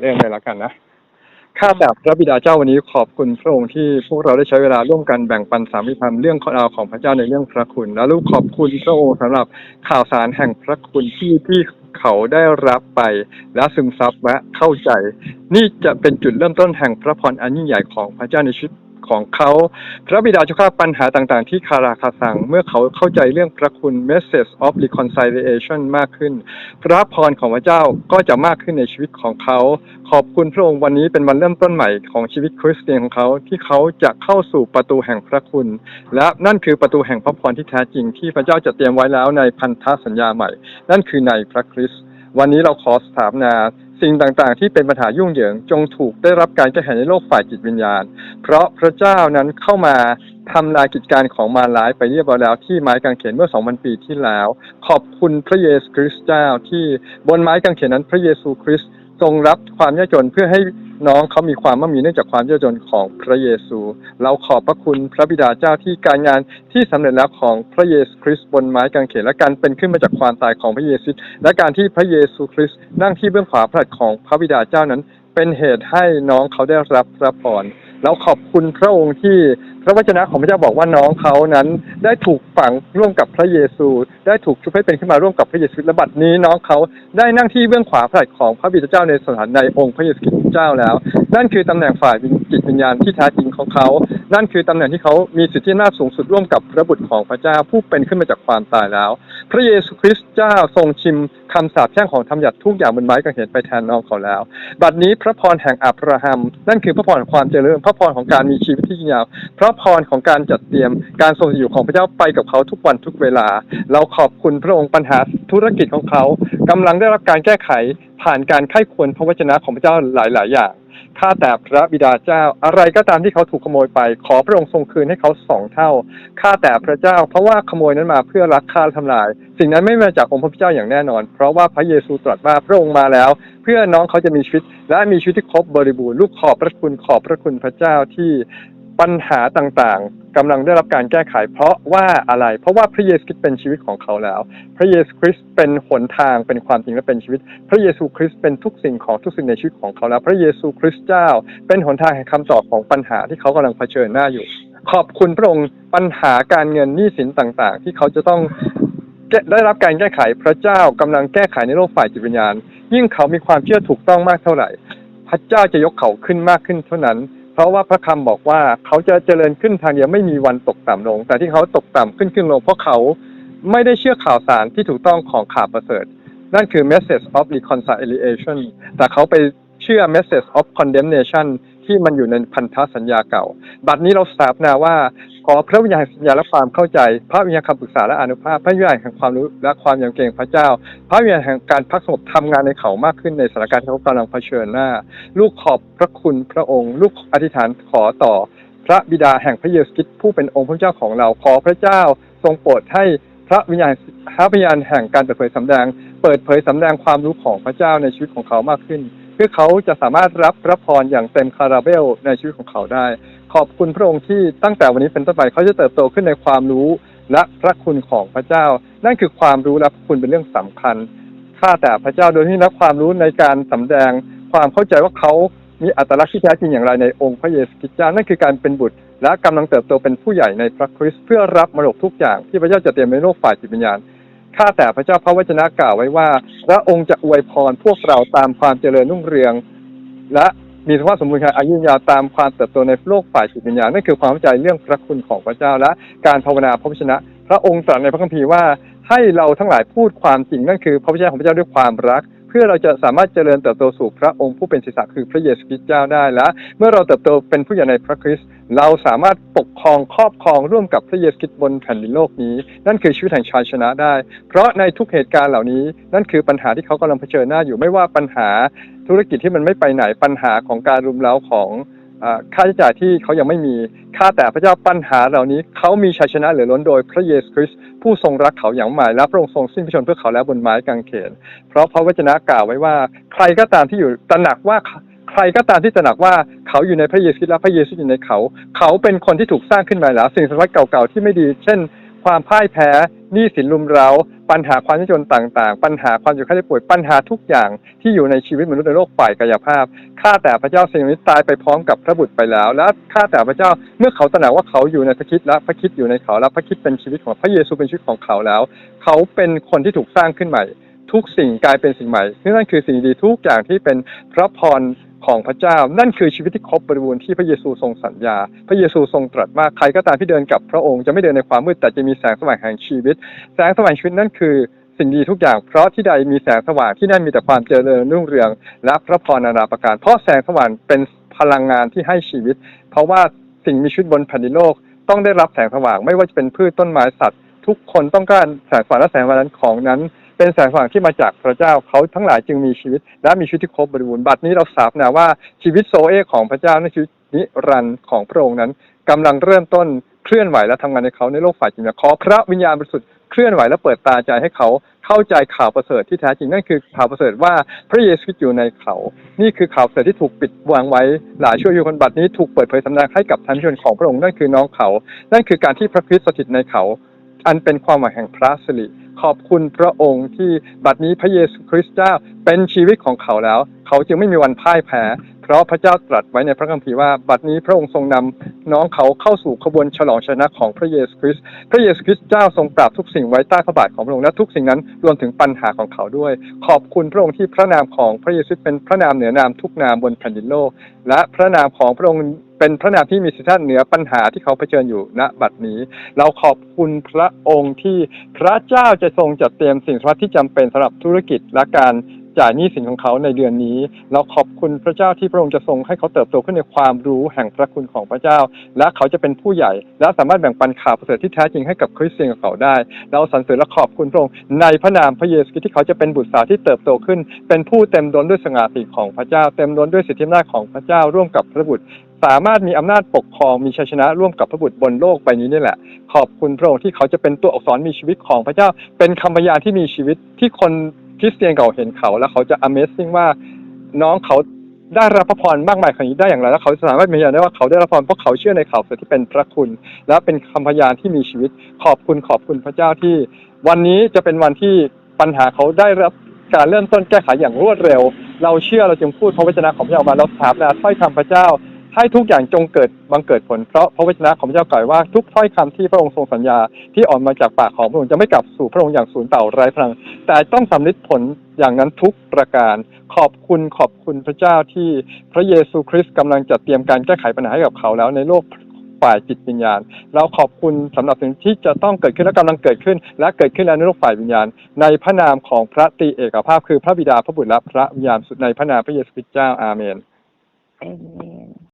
เริ่มเลยแล้วกันนะข้าแต่พระบิดาเจ้าวันนี้ขอบคุณพระองค์ที่พวกเราได้ใช้เวลาร่วมกันแบ่งปันสามิธรรมเรื่องราวของพระเจ้าในเรื่องพระคุณ และลูกขอบคุณพระองค์สำหรับข่าวสารแห่งพระคุณที่ที่เขาได้รับไปและซึมซับและเข้าใจ นี่จะเป็นจุดเริ่มต้นแห่งพระพรอันยิ่งใหญ่ของพระเจ้าในชีวิต ของเขา พระบิดาเจ้าข้าปัญหาต่างๆ ที่คาราคาสัง เมื่อเขาเข้าใจเรื่องพระคุณ message of reconciliation มากขึ้น พระพรของพระเจ้าก็จะมากขึ้นในชีวิตของเขา ขอบคุณพระองค์วันนี้เป็นวันเริ่มต้นใหม่ของชีวิตคริสเตียนของเขาที่เขาจะเข้าสู่ประตูแห่งพระคุณ และนั่นคือประตูแห่งพระพรที่แท้จริงที่พระเจ้าจะเตรียมไว้แล้วในพันธสัญญาใหม่ นั่นคือในพระคริสต์วันนี้เราขอสถาปนา สิ่งต่างๆ ที่เป็นปัญหายุ่งเหยิงจงถูกได้รับการแก้ไขในโลกฝ่ายจิตวิญญาณ เพราะพระเจ้านั้นเข้ามาทำลายกิจการของมารร้ายไปเรียบร้อยแล้วที่ไม้กางเขนเมื่อ2,000ปีที่แล้ว ขอบคุณพระเยซูคริสต์เจ้าที่บนไม้กางเขนนั้นพระเยซูคริสต์ทรงรับความยากจนเพื่อให้ น้องเขามีความมั่งมีเนื่องจากความยากจนของพระเยซู เราขอบพระคุณพระบิดาเจ้าที่การงานที่สำเร็จแล้วของพระเยซูคริสต์บนไม้กางเขนและการเป็นขึ้นมาจากความตายของพระเยซูและการที่พระเยซูคริสต์นั่งที่เบื้องขวาพระหัตถ์ของพระบิดาเจ้านั้น เป็นเหตุให้น้องเขาได้รับพระพร เราขอบคุณพระองค์ที่พระวจนะของพระเจ้าบอกว่าน้องเขานั้น ได้ถูกฝังร่วมกับพระเยซู ได้ถูกชุบให้เป็นขึ้นมาร่วมกับพระเยซูและบัดนี้น้องเขาได้นั่งที่เบื้องขวาพระหัตถ์ของพระบิดาเจ้าในสถานในองค์พระเยซูคริสต์เจ้าแล้ว นั่นคือตำแหน่งฝ่ายวิญ วิญญาณที่แท้จริงของเขา นั่นคือตำแหน่งที่เขามีสิทธิอำนาจสูงสุดร่วมกับพระบุตรของพระเจ้าผู้เป็นขึ้นมาจากความตายแล้ว พระเยซูคริสต์เจ้าทรงชิมคำสาปแช่งของธรรมหยัดทุกอย่างบนไม้กางเขนไปแทนน้องเขาแล้ว บัดนี้พระพรแห่งอับราฮัม นั่นคือพระพรของความเจริญ พระพรของการมีชีวิตที่ยืนยาว พระพรของการจัดเตรียม การทรงอยู่ของพระเจ้าไปกับเขาทุกวันทุกเวลา เราขอบคุณพระองค์ปัญหาธุรกิจของเขากำลังได้รับการแก้ไขผ่านการไข้ควรพระวจนะของพระเจ้าหลาย ๆ อย่าง ข้าแต่พระบิดาเจ้า อะไรก็ตามที่เขาถูกขโมยไป ขอพระองค์ทรงคืนให้เขาสองเท่า ข้าแต่พระเจ้า เพราะว่าขโมยนั้นมาเพื่อรักฆ่าทำลาย สิ่งนั้นไม่มาจากองค์พระเจ้าอย่างแน่นอน เพราะว่าพระเยซูตรัสว่าพระองค์มาแล้ว เพื่อน้องเขาจะมีชีวิตและมีชีวิตที่ครบบริบูรณ์ลูกขอบพระคุณขอบพระคุณพระเจ้าที่ ปัญหาต่างๆกำลังได้รับการแก้ไข เพราะว่าอะไร เพราะว่าพระเยซูคริสต์เป็นชีวิตของเขาแล้ว พระเยซูคริสต์เป็นหนทางเป็นความจริงและเป็นชีวิต พระเยซูคริสต์เป็นทุกสิ่งของทุกสิ่งในชีวิตของเขาแล้ว พระเยซูคริสต์เจ้า เป็นหนทางแห่งคำตอบของปัญหาที่เขากำลังเผชิญหน้าอยู่ ขอบคุณพระองค์ปัญหาการเงินหนี้สินต่างๆ ที่เขาจะต้องได้รับการแก้ไขพระเจ้ากำลังแก้ไขในโลกฝ่ายจิตวิญญาณ ยิ่งเขามีความเชื่อถูกต้องมากเท่าไหร่ พระเจ้าจะยกเขาขึ้นมากขึ้นเท่านั้น เพราะว่าพระคำบอกว่าเขาจะเจริญขึ้นทางเดียวไม่มีวันตกต่ำลง แต่ที่เขาตกต่ำขึ้นขึ้นลง เพราะเขาไม่ได้เชื่อข่าวสารที่ถูกต้องของข่าวประเสริฐ นั่นคือ message of reconciliation แต่เขาไปเชื่อ message of condemnation ที่มันอยู่ในพันธสัญญาเก่า บัดนี้เราสาปนาว่า ขอพระวิญญาณสัญญาและความเข้าใจ พระวิญญาณคำปรึกษาและอนุภาพ พระวิญญาณแห่งความรู้และความยำเกรงพระเจ้า พระวิญญาณแห่งการพักสงบทำงานในเขามากขึ้นในสถานการณ์ที่เขากำลังเผชิญหน้า ลูกขอบพระคุณพระองค์ ลูกอธิษฐานขอต่อ พระบิดาแห่งพระเยซูคริสต์ผู้เป็นองค์พระเจ้าของเรา ขอพระเจ้าทรงโปรดให้พระวิญญาณพระวิญญาณแห่งการเปิดเผยสำแดง เปิดเผยสำแดงความรู้ของพระเจ้าในชีวิตของเขามากขึ้น พื่อเขาจะสามารถรับพระพรอย่างเต็มคาราเบลในชีวิตของเขาได้ ขอบคุณพระองค์ที่ตั้งแต่วันนี้เป็นต้นไปเขาจะเติบโตขึ้นในความรู้และพระคุณของพระเจ้า นั่นคือความรู้และพระคุณเป็นเรื่องสำคัญข้าแต่พระเจ้าโดยที่รับความรู้ในการสำแดงความเข้าใจว่าเขามีอัตลักษณ์ที่แท้จริงอย่างไรในองค์พระเยซูคริสต์เจ้านั่นคือการเป็นบุตร และกำลังเติบโตเป็นผู้ใหญ่ในพระคริสต์เพื่อรับมรดกทุกอย่างที่พระเจ้าจะเตรียมในโลกฝ่ายจิตวิญญาณ ข้าแต่พระเจ้าพระวจนะกล่าวไว้ว่าพระองค์จะอวยพรพวกเราตามความเจริญรุ่งเรือง และมีสุขภาพสมบูรณ์แข็งอายุยืนยาวตามความเติบโตในโลกฝ่ายจิตวิญญาณนั่นคือความเข้าใจเรื่องพระคุณของพระเจ้าและการภาวนาพระวจนะ พระองค์ตรัสในพระคัมภีร์ว่าให้เราทั้งหลายพูดความจริงนั่นคือพระวจนะของพระเจ้าด้วยความรัก เพื่อเราจะสามารถเจริญเติบโตสู่พระองค์ผู้เป็นศีรษะคือพระเยซูคริสต์เจ้าได้และ เมื่อเราเติบโตเป็นผู้ใหญ่ในพระคริสต์เราสามารถปกครองครอบครองร่วมกับพระเยซูคริสต์บนแผ่นดินโลกนี้ นั่นคือชีวิตแห่งชัยชนะได้ เพราะในทุกเหตุการณ์เหล่านี้ นั่นคือปัญหาที่เขากำลังเผชิญหน้าอยู่ไม่ว่าปัญหาธุรกิจที่มันไม่ไปไหนปัญหาของการรุมเร้าของ ค่าใช้จ่ายที่เขายังไม่มีข้าแต่พระเจ้าปัญหาเหล่านี้เขามีชัยชนะเหลือล้นโดยพระเยซูคริสต์ผู้ทรงรักเขาอย่างหมายและพระองค์ทรงสิ้นพระชนเพื่อเขาแล้วบนไม้กางเขน เพราะพระวจนะกล่าวไว้ว่า ใครก็ตามที่อยู่ตระหนักว่าใครก็ตามที่ตระหนักว่าเขาอยู่ในพระเยซูคริสต์และพระเยซูอยู่ในเขา เขาเป็นคนที่ถูกสร้างขึ้นมาแล้ว สิ่งสมบัติเก่าๆที่ไม่ดี เช่น ความพ่ายแพ้หนี้สินลุมเร้า ปัญหาความยากจนต่างๆ ปัญหาความอยู่ข้าได้ป่วยปัญหาทุกอย่างที่อยู่ในชีวิตมนุษย์ในโลกฝ่ายกายภาพข้าแต่พระเจ้าสิ่งนี้ตายไปพร้อมกับพระบุตรไปแล้ว และข้าแต่พระเจ้าเมื่อเขาตระหนักว่าเขาอยู่ในพระคิดและพระคิดอยู่ในเขาและพระคิดเป็นชีวิตของพระเยซูเป็นชีวิตของเขาแล้ว เขาเป็นคนที่ถูกสร้างขึ้นใหม่ ทุกสิ่งกลายเป็นสิ่งใหม่นั่นคือสิ่งดีทุกอย่างที่เป็นพระพร ของพระเจ้า นั่นคือชีวิตที่ครบบริบูรณ์ที่พระเยซูทรงสัญญา พระเยซูทรงตรัสว่าใครก็ตามที่เดินกับพระองค์จะไม่เดินในความมืดแต่จะมีแสงสว่างแห่งชีวิต แสงสว่างชีวิตนั่นคือสิ่งดีทุกอย่างเพราะที่ใดมีแสงสว่างที่นั่นมีแต่ความเจริญรุ่งเรืองและพระพรนานาประการ เพราะแสงสว่างเป็นพลังงานที่ให้ชีวิต เพราะว่าสิ่งมีชีวิตบนแผ่นดินโลก ต้องได้รับแสงสว่างไม่ว่าจะเป็นพืชต้นไม้สัตว์ ทุกคนต้องการแสงสว่างและแสงว่างนั้นของนั้น เป็นแสงสว่างที่มาจากพระเจ้าเขาทั้งหลายจึงมีชีวิต และมีชีวิตที่ครบบริบูรณ์บัดนี้เราสาบนะว่าชีวิตโซเอของพระเจ้าในชีวิตนิรันดร์ของพระองค์นั้นกำลังเริ่มต้นเคลื่อนไหวและทำงานในเขาในโลกฝ่ายจริงขอพระวิญญาณบริสุทธิ์เคลื่อนไหวและเปิดตาใจให้เขาเข้าใจข่าวประเสริฐที่แท้จริงนั่นคือข่าวประเสริฐว่าพระเยซูอยู่ในเขา นี่คือข่าวประเสริฐที่ถูกปิดวางไว้หลายชั่วยุคนบัดนี้ถูกเปิดเผยสำแดงให้กับท่านชมของพระองค์นั่นคือน้องเขา นั่นคือการที่พระคริสต์สถิตในเขา อันเป็นความหวังแห่งพระสิริขอบคุณพระองค์ที่บัดนี้พระเยซูคริสต์เจ้าเป็นชีวิตของเขาแล้ว เขาจึงไม่มีวันพ่ายแพ้เพราะพระเจ้าตรัสไว้ในพระคัมภีร์ว่า บัดนี้พระองค์ทรงนำน้องเขาเข้าสู่ขบวนฉลองชนะของพระเยซูคริสต์พระเยซูคริสต์เจ้าทรงปราบทุกสิ่งไว้ใต้พระบาทของพระองค์และทุกสิ่งนั้นรวมถึงปัญหาของเขาด้วย ขอบคุณพระองค์ที่พระนามของพระเยซูเป็นพระนามเหนือนามทุกนามบนแผ่นดินโลก และพระนามของพระองค์เป็นพระนามที่มีสิทธิเหนือปัญหาที่เขาเผชิญอยู่ณบัดนี้ เราขอบคุณพระองค์ที่พระเจ้าจะทรงจัดเตรียมสิ่งสำคัญที่จำเป็นสำหรับธุรกิจและการ จ่ายหนี้สินของเขาในเดือนนี้ เราขอบคุณพระเจ้าที่พระองค์จะทรงให้เขาเติบโตขึ้นในความรู้แห่งพระคุณของพระเจ้า และเขาจะเป็นผู้ใหญ่ และสามารถแบ่งปันข่าวประเสริฐที่แท้จริงให้กับคริสเตียนของเขาได้ เราสรรเสริญและขอบคุณพระองค์ในพระนามพระเยซูคริสต์ที่เขาจะเป็นบุตรสาวที่เติบโตขึ้น เป็นผู้เต็มล้นด้วยสง่าสีของพระเจ้า เต็มล้นด้วยสิทธิอำนาจของพระเจ้าร่วมกับพระบุตรสามารถมีอำนาจปกครองมีชัยชนะร่วมกับพระบุตรบนโลกใบนี้นี่แหละ ขอบคุณพระองค์ที่เขาจะเป็นตัวอักษรมีชีวิตของพระเจ้า เป็นคำพยานที่มีชีวิตที่คน คริสเตียนเก่าเห็นเขาแล้วเขาจะ Amazing ว่าน้องเขาได้รับพระพรมากมายขนาดนี้ได้อย่างไรแล้วเขาสามารถมียานได้ว่าเขาได้รับพรเพราะเขาเชื่อในข่าวสารที่เป็นพระคุณ และเป็นคำพยานที่มีชีวิต ขอบคุณขอบคุณพระเจ้าที่ วันนี้จะเป็นวันที่ปัญหาเขาได้รับการเริ่มต้นแก้ไขอย่างรวดเร็ว เราเชื่อเราจึงพูดพระวจนะของพระเจ้ามาเราถามนะถ้อยคำพระเจ้า ให้ทุกอย่างจงเกิดบังเกิดผลเพราะพระวจนะของพระเจ้ากล่าวว่าทุกถ้อยคำที่พระองค์ทรงสัญญาที่ออกมาจากปากของพระองค์จะไม่กลับสู่พระองค์อย่างสูญเปล่าไร้พลัง แต่ต้องสำลิดผลอย่างนั้นทุกประการ ขอบคุณขอบคุณพระเจ้าที่พระเยซูคริสต์กำลังจัดเตรียมการแก้ไขปัญหาให้กับเขาแล้วในโลกฝ่ายจิตวิญญาณ เราขอบคุณสำหรับสิ่งที่จะต้องเกิดขึ้นและกำลังเกิดขึ้น และเกิดขึ้นแล้วในโลกฝ่ายวิญญาณ ในพระนามของพระตรีเอกภาพ คือพระบิดาพระบุตรและพระวิญญาณสุดในพระนามพระเยซูคริสต์เจ้าอาเมน